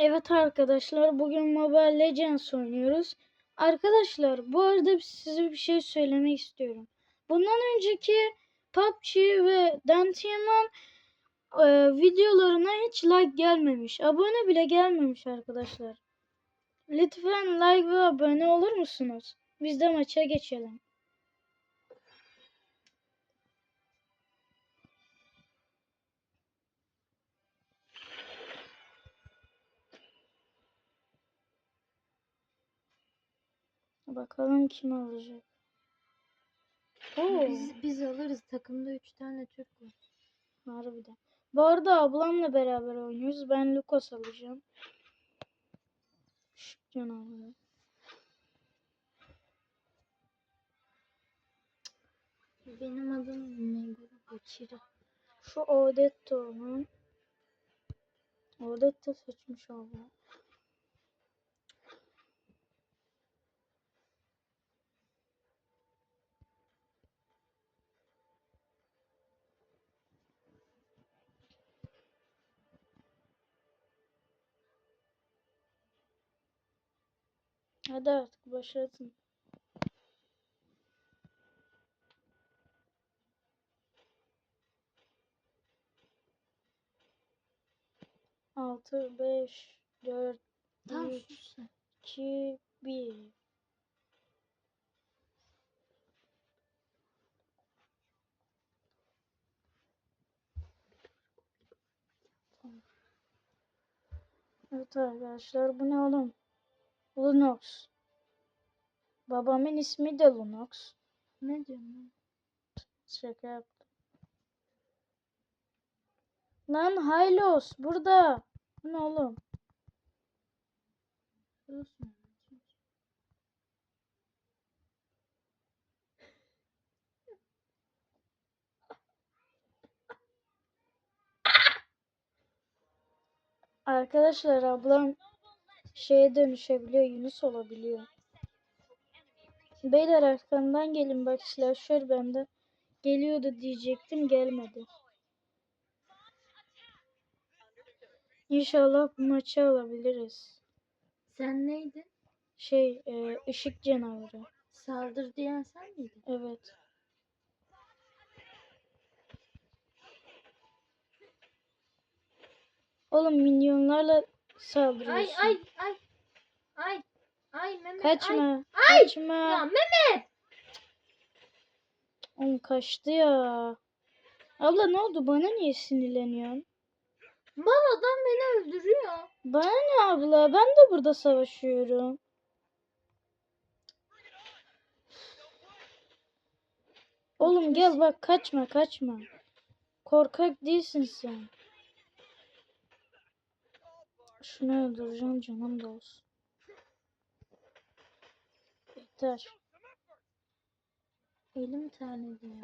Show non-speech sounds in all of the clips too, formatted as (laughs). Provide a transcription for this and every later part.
Evet arkadaşlar bugün Mobile Legends oynuyoruz. Arkadaşlar bu arada size bir şey söylemek istiyorum. Bundan önceki PUBG ve Dantium'un e, videolarına hiç like gelmemiş. Abone bile gelmemiş arkadaşlar. Lütfen like ve abone olur musunuz? Biz de maça geçelim. Bakalım kim alacak. Oo, Biz, biz alırız. Takımda 3 tane Türk var. harbiden. Bu arada ablamla beraber oynuyoruz. Ben Lucas alacağım. Şık canavarı. Benim adım Meguro Bochira. Şu Odetto'nun. Odetto seçmiş abla. Hadi artık başlatın. Altı, beş, dört, Tamam üç, sus iki, bir. Evet arkadaşlar bu ne oğlum? Lunox. Babamın ismi de Lunox. Ne diyorsun lan? Şaka yaptım. Lan Hylos burada. Bu ne oğlum? Arkadaşlar ablam şeye dönüşebiliyor. Yunus olabiliyor. Beyler arkamdan gelin bak slasher bende. Geliyordu diyecektim gelmedi. İnşallah bu maçı alabiliriz. Sen neydin? Şey e, ışık canavarı. Saldır diyen sen miydin? Evet. Oğlum minyonlarla saldırıyorsun. Ay ay ay. Ay. Ay Mehmet. Kaçma. Ay. Kaçma. Ya Mehmet. Oğlum kaçtı ya. Abla ne oldu? Bana niye sinirleniyorsun? Mal adam beni öldürüyor. Bana ne abla? Ben de burada savaşıyorum. Oğlum gel bak kaçma kaçma. Korkak değilsin sen. Şunu öldüreceğim canım da olsun. Yeter. Elim terledi ya.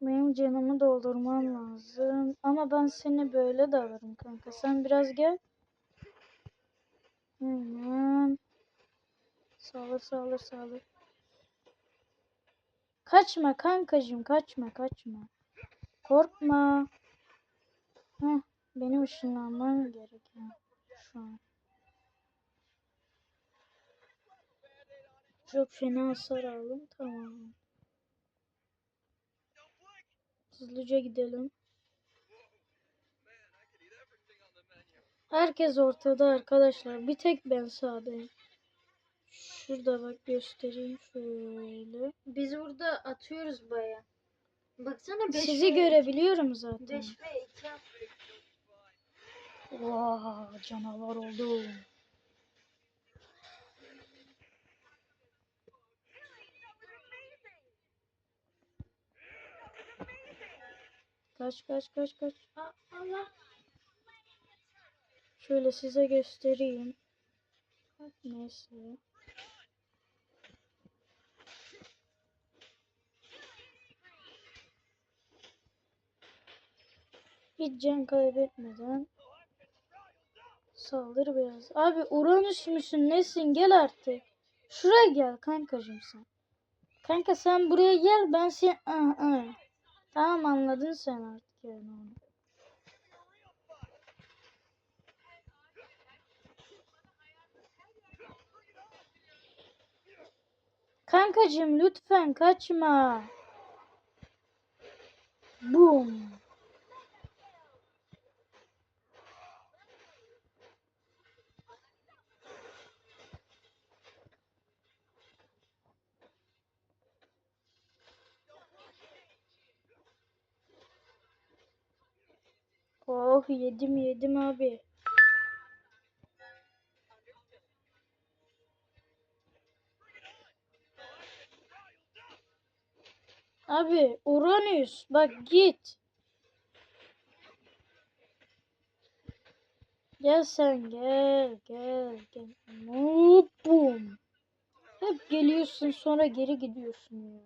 Benim canımı doldurmam lazım. Ama ben seni böyle de alırım kanka. Sen biraz gel. Hemen. Sağır sağır sağır. Kaçma kankacığım kaçma kaçma. Korkma. Heh, benim ışınlanmam gerekiyor şu an. Çok fena hasar aldım. Tamam. Hızlıca gidelim. Herkes ortada arkadaşlar. Bir tek ben sağdayım. Şurada bak göstereyim şöyle. Biz burada atıyoruz baya. Baksana 5 Sizi görebiliyorum zaten. 5 ve 2 attık. Vaa canavar oldu. Kaç kaç kaç kaç. Aa, Allah. Şöyle size göstereyim. Neyse. Hiç can kaybetmeden saldır biraz. Abi Uranüs müsün nesin gel artık. Şuraya gel kankacığım sen. Kanka sen buraya gel ben sen... Aa, aa. Tamam anladın sen artık yani onu. Kankacığım lütfen kaçma. Boom. Oh yedim yedim abi. Abi Uranüs bak git. Gel sen gel gel gel. Bum. Hep geliyorsun sonra geri gidiyorsun ya.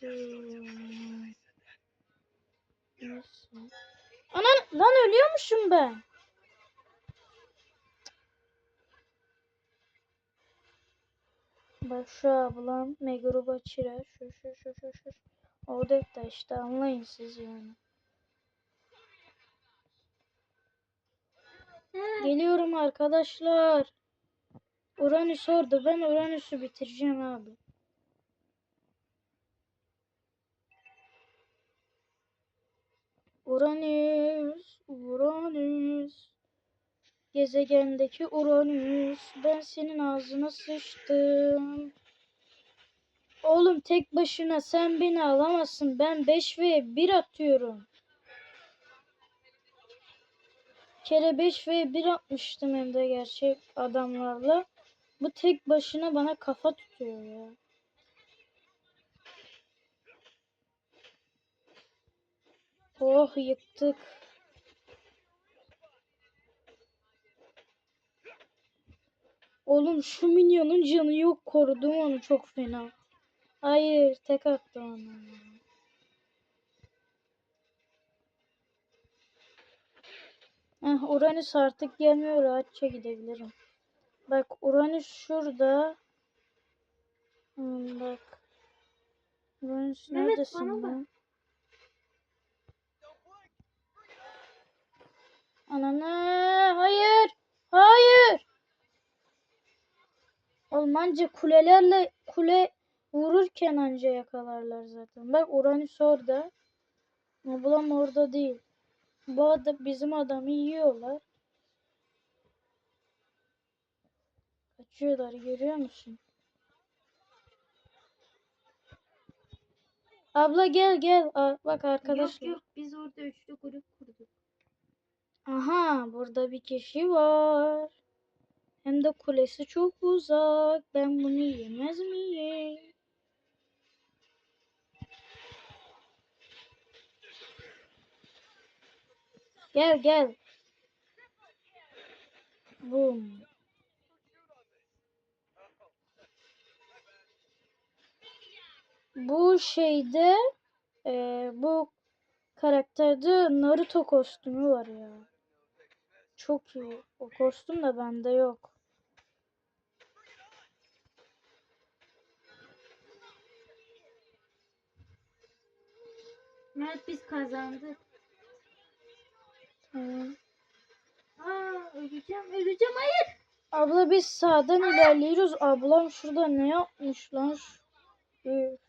Hmm. Neyse. Anan lan ölüyormuşum ben. Bak şu ablam Megaruba Çire şu şu şu şu şu. Orada da işte anlayın siz yani. Geliyorum arkadaşlar. Uranüs orada. Ben Uranüs'ü bitireceğim abi. Uranüs, Uranüs. Gezegendeki Uranüs. Ben senin ağzına sıçtım. Oğlum tek başına sen beni alamazsın. Ben 5 ve 1 atıyorum. kere 5 ve 1 atmıştım hem de gerçek adamlarla. Bu tek başına bana kafa tutuyor ya. Oh yıktık. Oğlum şu minyonun canı yok korudum onu çok fena. Hayır tek attı onu. Heh, Uranüs artık gelmiyor rahatça gidebilirim. Bak Uranüs şurada. Hmm, bak. Uranüs Mehmet, neredesin bana bak. Ananı hayır. Hayır. Oğlum anca kulelerle kule vururken anca yakalarlar zaten. Bak Uranüs orada. Ablam orada değil. Bu adam bizim adamı yiyorlar. Kaçıyorlar görüyor musun? Abla gel gel. Aa, bak arkadaşlar. Yok yok biz orada üçlü grup kurduk. Aha burada bir kişi var. Hem de kulesi çok uzak. Ben bunu yemez miyim? Gel gel. Boom. Bu şeyde eee, bu karakterde Naruto kostümü var ya. Çok iyi. O kostüm de bende yok. Mert biz kazandık. Tamam. Aa öleceğim öleceğim hayır. Abla biz sağdan ilerliyoruz. Ablam şurada ne yapmış lan? Üf.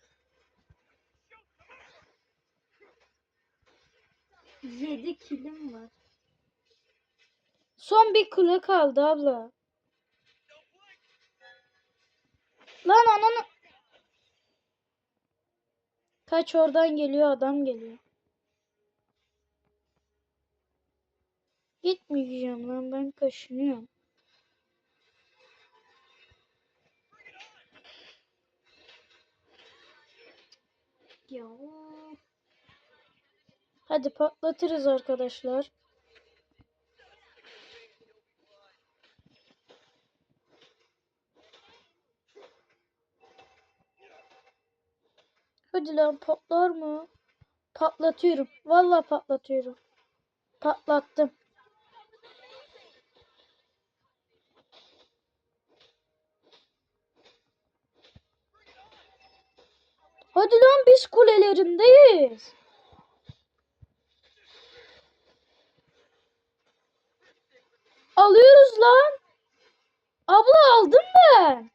Yedi kilim var. Son bir kule kaldı abla. Lan ananı. Kaç oradan geliyor adam geliyor. Gitmeyeceğim lan ben kaşınıyorum. Ya. Hadi patlatırız arkadaşlar. Hadi lan patlar mı? Patlatıyorum. Valla patlatıyorum. Patlattım. Hadi lan biz kulelerindeyiz. Alıyoruz lan. Abla aldım ben.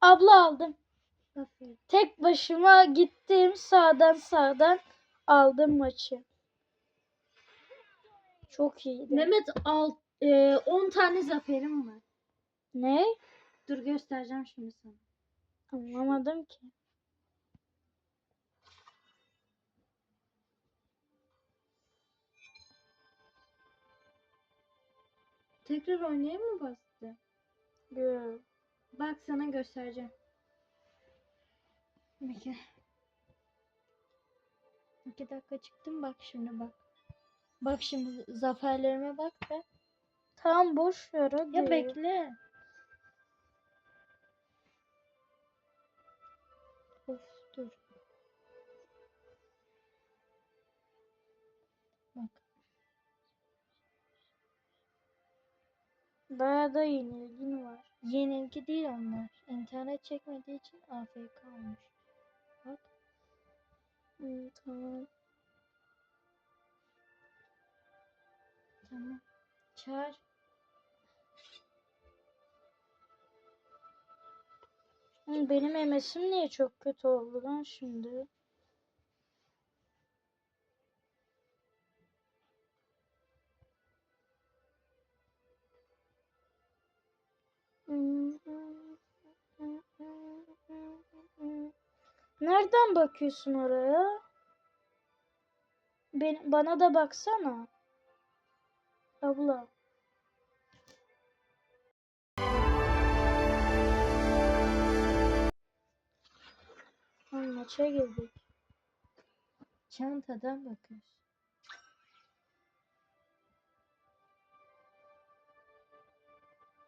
Abla aldım. Tek başıma gittim sağdan sağdan aldım maçı. Çok iyiydi. Mehmet al, e, 10 tane zaferim var. Ne? Dur göstereceğim şimdi sana. Anlamadım ki. Tekrar oynayayım mı bastı? Yo. Bak sana göstereceğim. Bekle. İki dakika çıktım bak şimdi bak. Bak şimdi zaferlerime bak be. Tamam boş ver hadi. Ya bekle. Of dur. Bak. Bayağı da yenilgin var. Yenilgi değil onlar. İnternet çekmediği için AFK olmuş. Bak. Hı, tamam. Tamam. Çağır. Benim MS'im niye çok kötü oldu lan şimdi? Nereden bakıyorsun oraya? Ben, bana da baksana. Abla. Ha, maça girdik. Çantadan bakıyorsun.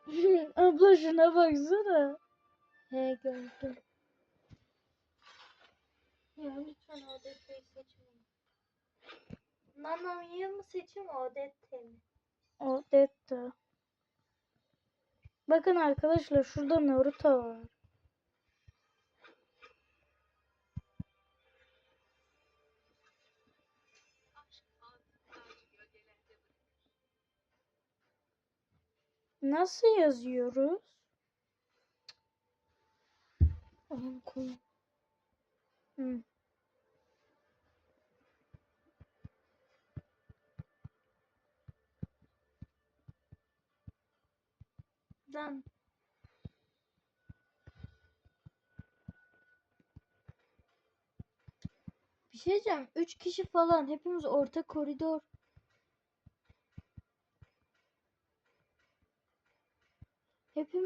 (laughs) Abla şuna baksana. He gördüm. Ya lütfen Odette'yi seçmeyin. Nano'yu mu seçeyim Odette mi? O Detta. Bakın arkadaşlar şurada Naruto var. Nasıl yazıyoruz? Aman kolum. Hı. Lan. Bir şey diyeceğim. Üç kişi falan. Hepimiz orta koridor.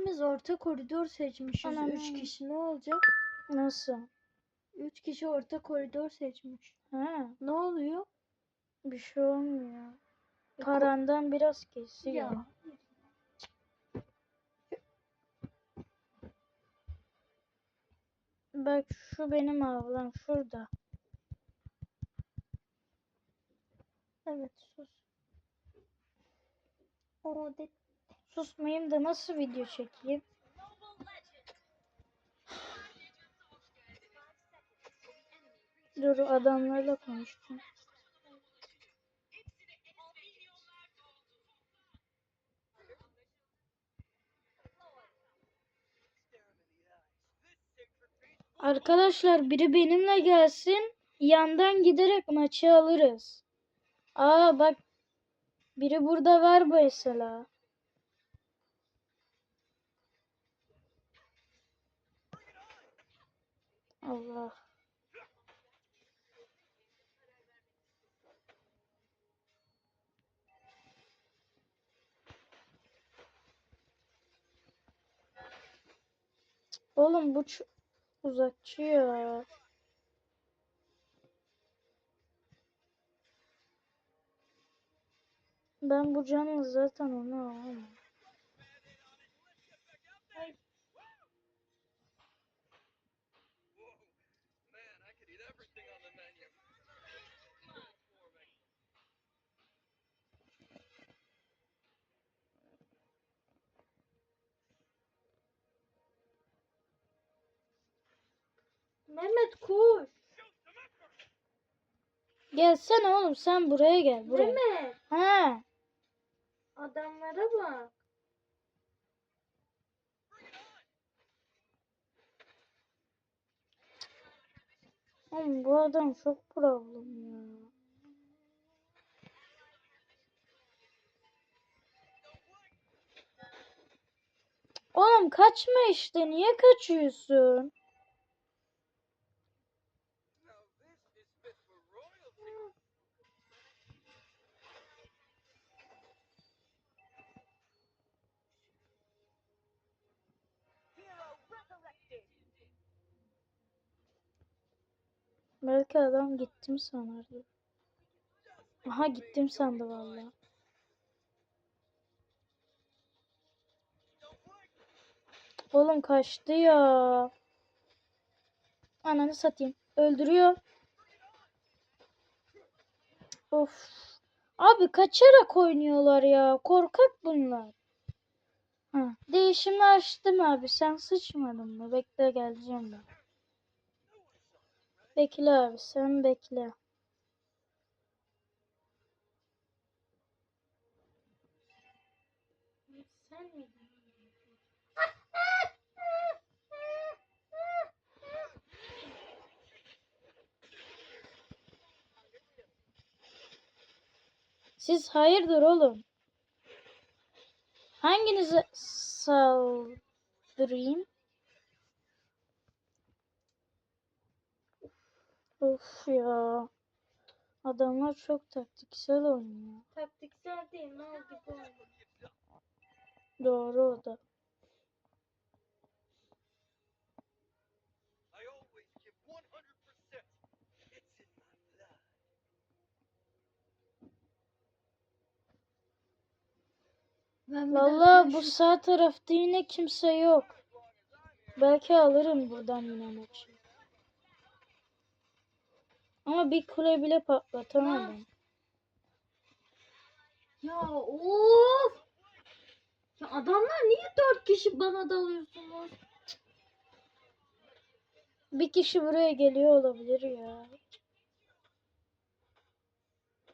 Hepimiz orta koridor seçmişiz. Anam. Üç kişi ne olacak? Nasıl? Üç kişi orta koridor seçmiş. Ha, Ne oluyor? bir şey olmuyor. E, Parandan biraz kesiyor. Ya. Bak şu benim ablam şurada. Evet sus. Odette. Susmayayım da nasıl video çekeyim? Dur adamlarla konuşacağım. Arkadaşlar biri benimle gelsin. Yandan giderek maçı alırız. Aa bak biri burada var mesela. Allah. Oğlum bu uzakçı ya. Ben bu canlı zaten onu alamam. Mehmet koş. Gelsene oğlum sen buraya gel buraya. Mehmet. Ha. Adamlara bak. Oğlum bu adam çok problem ya. Oğlum kaçma işte. Niye kaçıyorsun? Belki adam gittim sanardı. Aha gittim sandı vallahi. Oğlum kaçtı ya. Ananı satayım. Öldürüyor. Of. Abi kaçarak oynuyorlar ya. Korkak bunlar. Ha, değişimi açtım abi. Sen sıçmadın mı? Bekle geleceğim ben. Bekle abi sen bekle. Siz hayırdır oğlum? Hanginize saldırayım? Of ya. Adamlar çok taktiksel oynuyor. Taktiksel değil. Ne oldu bu. Doğru o da. I always give 100%. It's in my blood. Ben bir Vallahi dakika bu sağ tarafta yine kimse yok. Belki alırım buradan yine maçı. Ama bir kule bile patlatamadım. Ya of. Ya adamlar niye dört kişi bana dalıyorsunuz? Bir kişi buraya geliyor olabilir ya.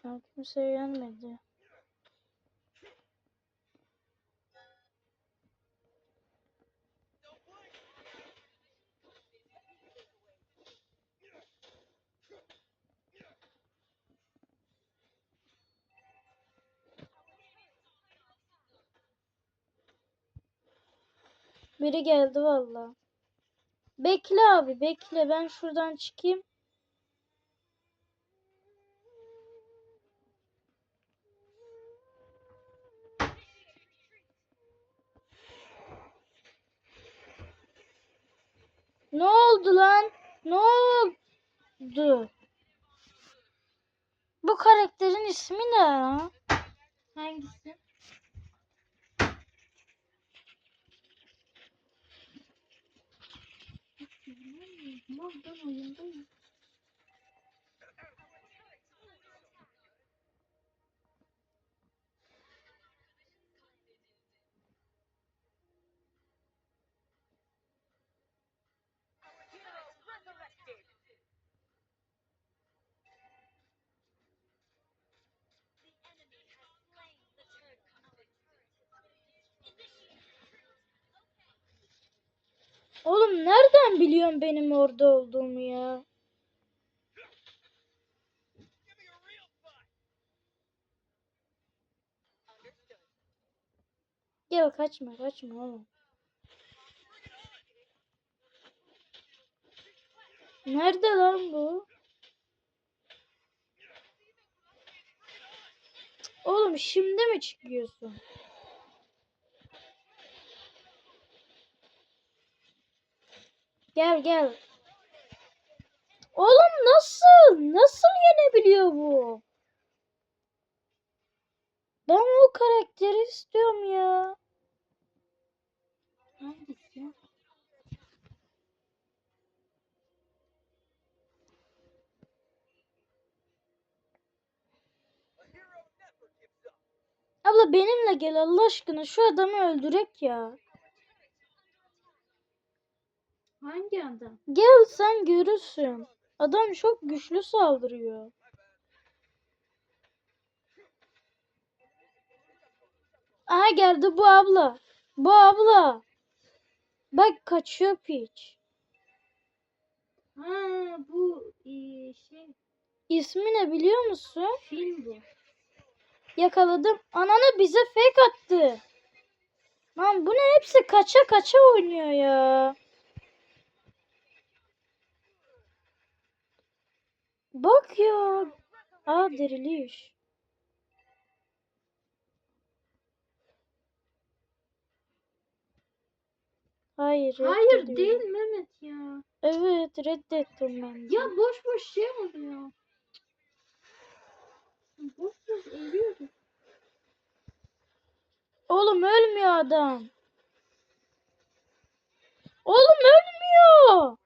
Ya kimse gelmedi. Biri geldi valla. Bekle abi bekle ben şuradan çıkayım. Ne oldu lan? Ne oldu? Bu karakterin ismi ne ya? Hangisi? Lan ben oyundayım. Oğlum nereden biliyorsun benim orada olduğumu ya? Gel kaçma kaçma oğlum. Nerede lan bu? Oğlum şimdi mi çıkıyorsun? Gel gel. Oğlum nasıl? Nasıl yenebiliyor bu? Ben o karakteri istiyorum ya. Hangisi? Abla benimle gel Allah aşkına şu adamı öldürek ya. Hangi adam? Gel sen görürsün. Adam çok güçlü saldırıyor. Aha geldi bu abla. Bu abla. Bak kaçıyor piç. Ha bu eee, şey İsmi ne biliyor musun? film bu. Yakaladım. Ananı bize fake attı. Lan bu ne hepsi kaça kaça oynuyor ya. Bak ya. Aa diriliş. Hayır Hayır değil Mehmet ya. Evet reddettim ben de. Ya boş boş şey oluyor. Boş boş ölüyoruz. Oğlum ölmüyor adam. Oğlum ölmüyor.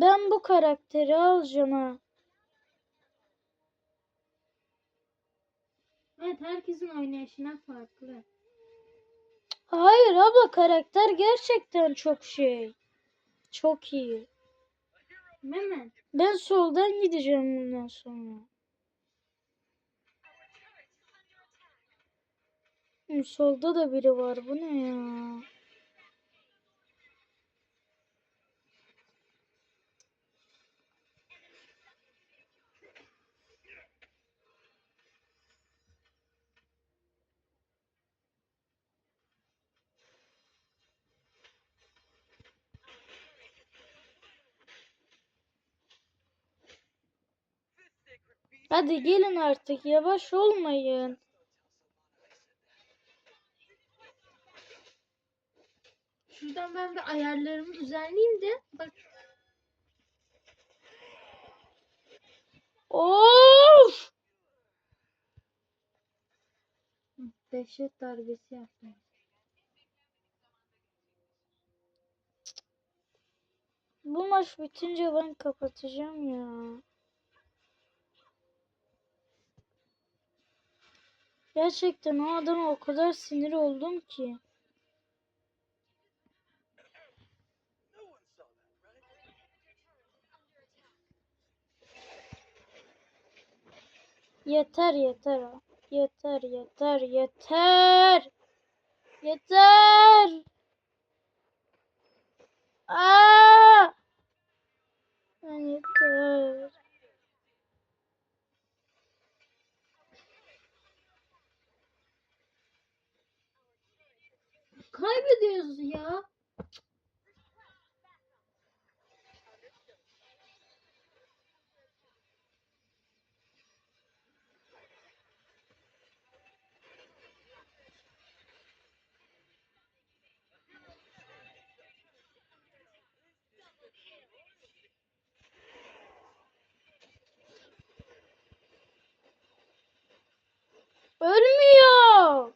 Ben bu karakteri alacağım ha. Evet herkesin oynayışına farklı. Hayır abla karakter gerçekten çok şey. Çok iyi. Mehmet Ben soldan gideceğim bundan sonra. Solda da biri var. Bu ne ya? Hadi gelin artık. Yavaş olmayın. şuradan ben bir ayarlarımı düzenleyeyim de bak Of! dehşet darbesi yaptım. Bu maç bitince ben kapatacağım ya. Gerçekten o adama o kadar sinir oldum ki. Yeter yeter. Yeter yeter yeter. Yeter. Aa! Yeter. Kaybediyoruz ya. Ölmüyor.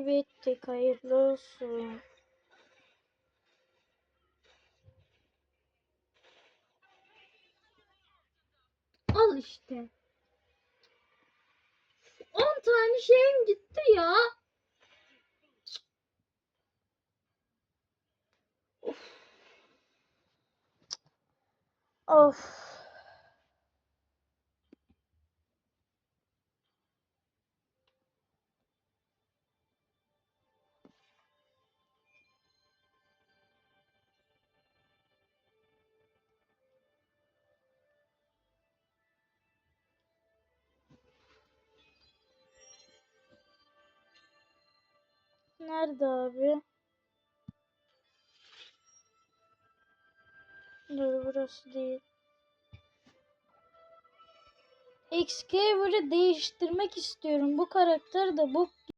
Kaybettik. Hayırlı olsun. Al işte. 10 tane şeyim gitti ya. Of. Nerede abi? Dur burası değil. Excavor'ı değiştirmek istiyorum. Bu karakter de bok